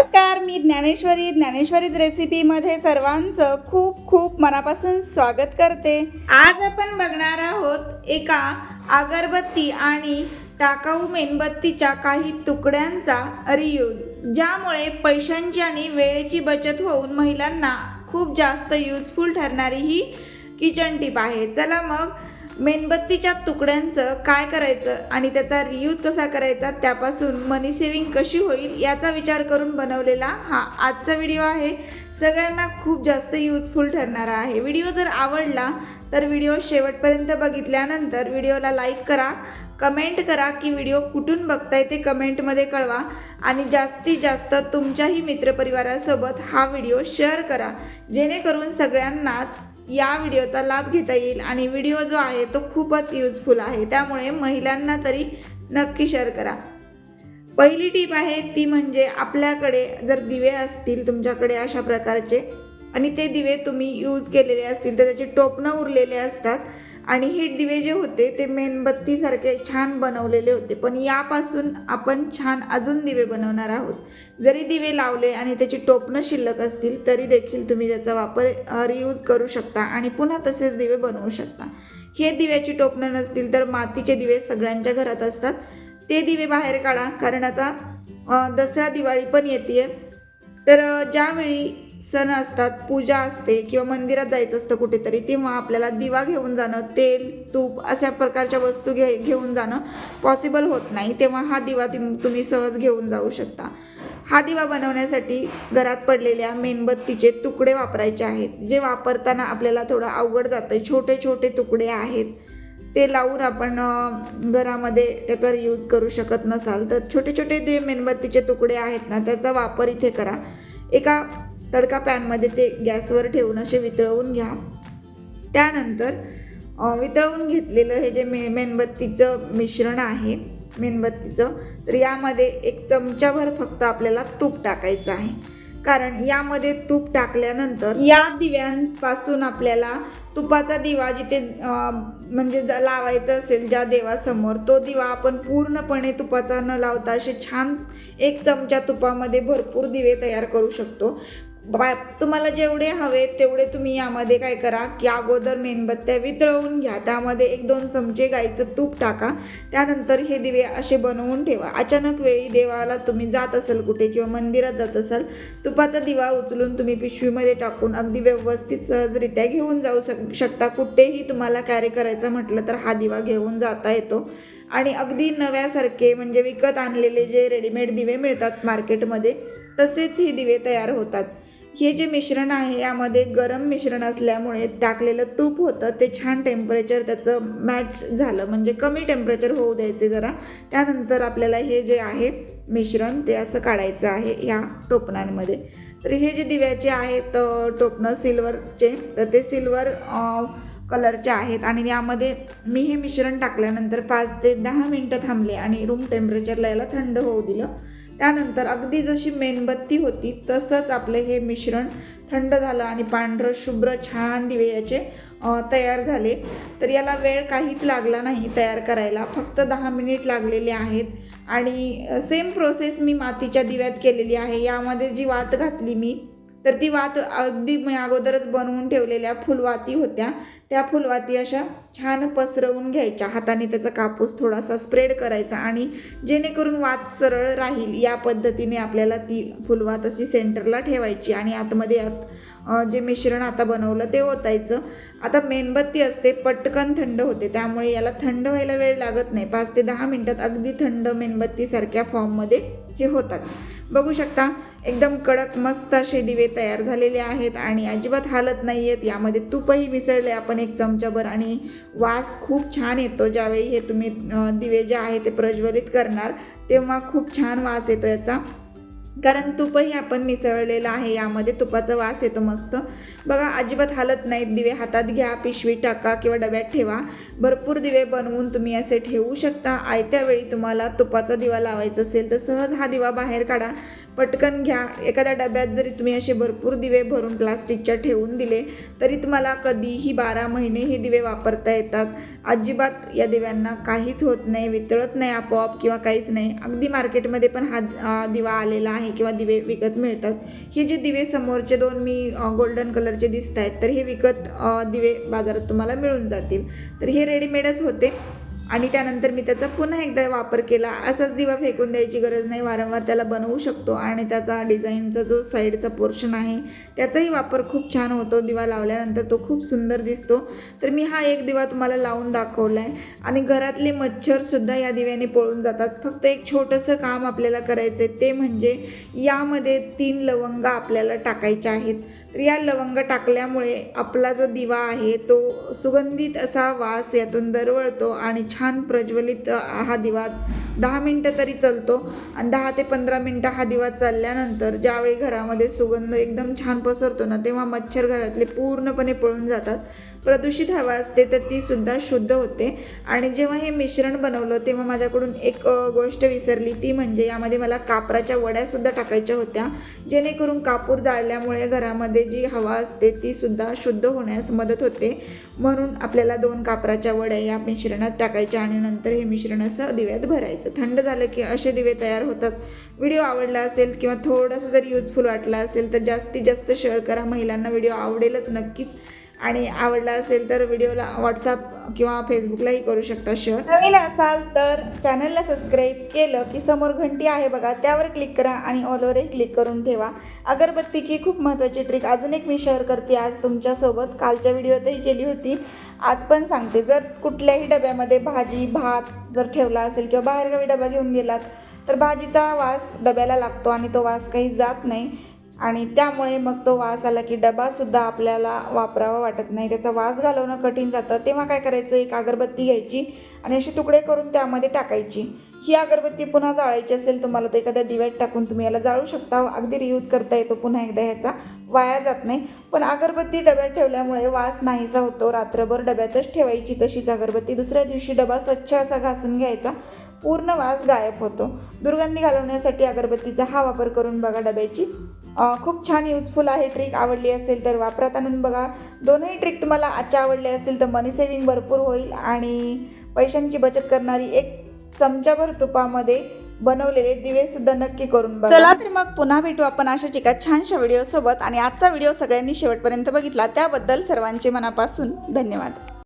नमस्कार मी ज्ञानेश्वरी. ज्ञानेश्वरीज रेसिपीमध्ये सर्वांचं खूप खूप मनापासून स्वागत करते. आज आपण बघणार आहोत एका अगरबत्ती आणि टाकाऊ मेणबत्तीच्या काही तुकड्यांचा रियूज ज्यामुळे पैशांची आणि वेळेची बचत होऊन महिलांना खूप जास्त युजफुल ठरणारी ही किचन टिप आहे. चला मग मेणबत्तीच्या तुकड्यांचं काय करायचं आणि त्याचा रियूज कसा करायचा त्यापासून मनी सेविंग कशी होईल याचा विचार करून बनवलेला हा आजचा व्हिडिओ आहे. सगळ्यांना खूप जास्त युजफुल ठरणारा आहे. व्हिडिओ जर आवडला तर व्हिडिओ शेवटपर्यंत बघितल्यानंतर व्हिडिओला लाईक करा कमेंट करा की व्हिडिओ कुठून बघताय ते कमेंटमध्ये कळवा आणि जास्तीत जास्त तुमच्याही मित्रपरिवारासोबत हा व्हिडिओ शेअर करा. जेणेकरून सगळ्यांनाच या व्हिडिओचा लाभ घेता येईल आणि व्हिडिओ जो आहे तो खूपच युजफुल आहे. त्यामुळे महिलांना तरी नक्की शेअर करा. पहिली टीप आहे ती म्हणजे आपल्याकडे जर दिवे असतील तुमच्याकडे अशा प्रकारचे आणि ते दिवे तुम्ही यूज केलेले असतील तर त्याचे टोपणं उरलेले असतात. आणि हे दिवे जे होते ते मेणबत्तीसारखे छान बनवलेले होते. पण यापासून आपण छान अजून दिवे बनवणार आहोत. जरी दिवे लावले आणि त्याची टोपणं शिल्लक असतील तरी देखील तुम्ही त्याचा वापर रियूज करू शकता आणि पुन्हा तसेच दिवे बनवू शकता. हे दिव्याची टोपणं नसतील तर मातीचे दिवे सगळ्यांच्या घरात असतात. ते दिवे बाहेर काढा कारण आता दसरा दिवाळी पण येते तर ज्यावेळी सण असतात पूजा असते किंवा मंदिरात जायचं असतं कुठेतरी तेव्हा आपल्याला दिवा घेऊन जाणं तेल तूप अशा प्रकारच्या वस्तू घे घेऊन जाणं पॉसिबल होत नाही. तेव्हा हा दिवा तुम्ही सहज घेऊन जाऊ शकता. हा दिवा बनवण्यासाठी घरात पडलेल्या मेणबत्तीचे तुकडे वापरायचे आहेत. जे वापरताना आपल्याला थोडं अवघड जातं. छोटे छोटे तुकडे आहेत. ते लावून आपण घरामध्ये त्याचा यूज करू शकत नसाल. तर छोटे छोटे जे मेणबत्तीचे तुकडे आहेत ना त्याचा वापर इथे करा. एका तडका पॅनमध्ये ते गॅसवर ठेवून असे वितळवून घ्या. त्यानंतर वितळवून घेतलेलं हे जे मे मेणबत्तीचं मिश्रण आहे मेणबत्तीचं तर यामध्ये एक चमचाभर फक्त आपल्याला तूप टाकायचं आहे. कारण यामध्ये तूप टाकल्यानंतर या दिव्यांपासून आपल्याला तुपाचा दिवा जिथे म्हणजे लावायचा असेल ज्या देवासमोर तो दिवा आपण पूर्णपणे तुपाचा न लावता असे छान एक चमचा तुपामध्ये भरपूर दिवे तयार करू शकतो. बा तुम्हाला जेवढे हवे तेवढे तुम्ही यामध्ये काय करा की अगोदर मेणबत्त्या वितळवून घ्या. त्यामध्ये एक दोन चमचे गाईचं तूप टाका. त्यानंतर हे दिवे असे बनवून ठेवा. अचानक वेळी देवाला तुम्ही जात असाल कुठे किंवा मंदिरात जात असाल तुपाचा दिवा उचलून तुम्ही पिशवीमध्ये टाकून अगदी व्यवस्थित सहजरित्या घेऊन जाऊ शक शकता. कुठेही तुम्हाला कॅरी करायचं म्हटलं तर हा दिवा घेऊन जाता येतो. आणि अगदी नव्यासारखे म्हणजे विकत आणलेले जे रेडीमेड दिवे मिळतात मार्केटमध्ये तसेच हे दिवे तयार होतात. हे जे मिश्रण आहे यामध्ये गरम मिश्रण असल्यामुळे टाकलेलं तूप होतं ते छान टेम्परेचर त्याचं मॅच झालं. म्हणजे कमी टेम्परेचर होऊ द्यायचे जरा. त्यानंतर आपल्याला हे जे आहे मिश्रण ते असं काढायचं आहे या टोपणांमध्ये. तर हे जे दिव्याचे आहेत टोपणं सिल्वरचे तर ते सिल्वर कलरचे आहेत. आणि यामध्ये मी हे मिश्रण टाकल्यानंतर पाच ते दहा मिनटं थांबले आणि रूम टेम्परेचरला याला थंड होऊ दिलं. त्यानंतर अगदी जशी मेणबत्ती होती तसंच आपलं हे मिश्रण थंड झालं आणि पांढरं शुभ्र छान दिवे याचे तयार झाले. तर याला वेळ काहीच लागला नाही तयार करायला. फक्त दहा मिनिट लागलेले आहेत आणि सेम प्रोसेस मी मातीच्या दिव्यात केलेली आहे. यामध्ये जी वात घातली मी तर ती वात अगदी मी अगोदरच बनवून ठेवलेल्या फुलवाती होत्या. त्या फुलवाती अशा छान पसरवून घ्यायच्या. हाताने त्याचा कापूस थोडासा स्प्रेड करायचा आणि जेणेकरून वात सरळ राहील. या पद्धतीने आपल्याला ती फुलवात अशी सेंटरला ठेवायची आणि आतमध्ये आत जे मिश्रण आता बनवलं ते ओतायचं. आता मेणबत्ती असते पटकन थंड होते. त्यामुळे याला थंड व्हायला वेळ लागत नाही. पाच ते दहा मिनटात अगदी थंड मेणबत्तीसारख्या फॉर्ममध्ये हे होतात. बघू शकता एकदम कडक मस्त असे दिवे तयार झालेले आहेत आणि अजिबात हालत नाही आहेत. यामध्ये तूपही मिसळले आपण एक चमचाभर आणि वास खूप छान येतो. ज्यावेळी हे तुम्ही दिवे जे आहे ते प्रज्वलित करणार तेव्हा खूप छान वास येतो याचा. कारण तुपही आपण मिसळलेलं आहे यामध्ये तुपाचा वास येतो मस्त. बघा अजिबात हालत नाहीत. दिवे हातात घ्या पिशवी टाका किंवा डब्यात ठेवा. भरपूर दिवे बनवून तुम्ही असे ठेवू शकता. आयत्या वेळी तुम्हाला तुपाचा दिवा लावायचा असेल तर सहज हा दिवा बाहेर काढा. पटकन घ्या. एखाद्या डब्यात जरी तुम्ही असे भरपूर दिवे भरून प्लास्टिकच्या ठेवून दिले तरी तुम्हाला कधीही बारा महिने हे दिवे वापरता येतात. अजिबात या दिव्यांना काहीच होत नाही वितळत नाही आपोआप किंवा काहीच नाही. अगदी मार्केटमध्ये पण हा दिवा आलेला आहे किंवा दिवे विकत मिळतात. हे जे दिवे समोरचे दोन मी गोल्डन कलरचे दिसत आहेत तर हे विकत दिवे बाजारात तुम्हाला मिळून जातील. तर हे रेडीमेडच होते. आणि त्यानंतर मी त्याचा पुन्हा एकदा वापर केला. असाच दिवा फेकून द्यायची गरज नाही. वारंवार त्याला बनवू शकतो आणि त्याचा डिझाईनचा जो साईडचा पोर्शन आहे त्याचाही वापर खूप छान होतो. दिवा लावल्यानंतर तो खूप सुंदर दिसतो. तर मी हा एक दिवा तुम्हाला लावून दाखवला आहे आणि घरातले मच्छरसुद्धा या दिव्याने पळून जातात. फक्त एक छोटंसं काम आपल्याला करायचं आहे ते म्हणजे यामध्ये तीन लवंगा आपल्याला टाकायच्या आहेत. तर या लवंग टाकल्यामुळे आपला जो दिवा आहे तो सुगंधित असा वास यातून दरवळतो आणि छान प्रज्वलित हा दिवा दहा मिनटं तरी चालतो. आणि दहा ते पंधरा मिनटं हा दिवा चालल्यानंतर ज्यावेळी घरामध्ये सुगंध एकदम छान पसरतो ना तेव्हा मच्छर घरातले पूर्णपणे पळून जातात. प्रदूषित हवा असते तर ती सुद्धा शुद्ध होते. आणि जेव्हा हे मिश्रण बनवलं तेव्हा माझ्याकडून एक गोष्ट विसरली ती म्हणजे यामध्ये मला कापराच्या वड्यासुद्धा टाकायच्या होत्या. जेणेकरून कापूर जाळल्यामुळे घरामध्ये जी हवा असते ती सुद्धा शुद्ध होण्यास मदत होते. म्हणून आपल्याला दोन कापराच्या वड्या या मिश्रणात टाकायच्या आणि नंतर हे मिश्रण असं दिव्यात भरायचं. थंड झालं की असे दिवे तयार होतात. व्हिडिओ आवडला असेल किंवा थोडंसं जर युजफुल वाटला असेल तर जास्तीत जास्त शेअर करा. महिलांना व्हिडिओ आवडेलच नक्कीच. आणि आवडला असेल तर व्हिडिओला व्हॉट्सअप किंवा फेसबुकलाही करू शकता शेअर नवीन असाल तर चॅनलला सबस्क्राईब केलं की समोर घंटी आहे बघा त्यावर क्लिक करा आणि ऑलवरही क्लिक करून ठेवा. अगरबत्तीची खूप महत्त्वाची ट्रिक अजून एक मी शेअर करते आज तुमच्यासोबत. कालच्या व्हिडिओतही केली होती. आज पण सांगते जर कुठल्याही डब्यामध्ये भाजी भात जर ठेवला असेल किंवा बाहेरगावी डबा घेऊन गेलात तर भाजीचा वास डब्याला लागतो आणि तो वास काही जात नाही. आणि त्यामुळे मग तो वास आला की डबासुद्धा आपल्याला वापरावा वाटत नाही. त्याचा वास घालवणं कठीण जातं. तेव्हा काय करायचं? एक अगरबत्ती घ्यायची आणि असे तुकडे करून त्यामध्ये टाकायची. ही अगरबत्ती पुन्हा जाळायची असेल तुम्हाला तर एखाद्या दिव्यात टाकून तुम्ही याला जाळू शकता. अगदी रियूज करता येतो पुन्हा एकदा ह्याचा. वाया जात नाही. पण अगरबत्ती डब्यात ठेवल्यामुळे वास नाहीसा होतो. रात्रभर डब्यातच ठेवायची तशीच अगरबत्ती. दुसऱ्या दिवशी डबा स्वच्छ असा घासून घ्यायचा. पूर्ण वास गायब होतो. दुर्गंधी घालवण्यासाठी अगरबत्तीचा हा वापर करून बघा डब्याची. खूप छान युजफुल आहे ट्रिक आवडली असेल तर वापरात आणून बघा. दोनही ट्रिक तुम्हाला आजच्या आवडले असतील तर मनी सेविंग भरपूर होईल आणि पैशांची बचत करणारी एक चमच्याभर तुपामध्ये बनवलेले दिवे सुद्धा नक्की करून बघा. चला तर मग पुन्हा भेटू आपण अशाच एका छानशा व्हिडिओ सोबत आणि आजचा व्हिडिओ सगळ्यांनी शेवटपर्यंत बघितला. त्याबद्दल सर्वांचे मनापासून धन्यवाद.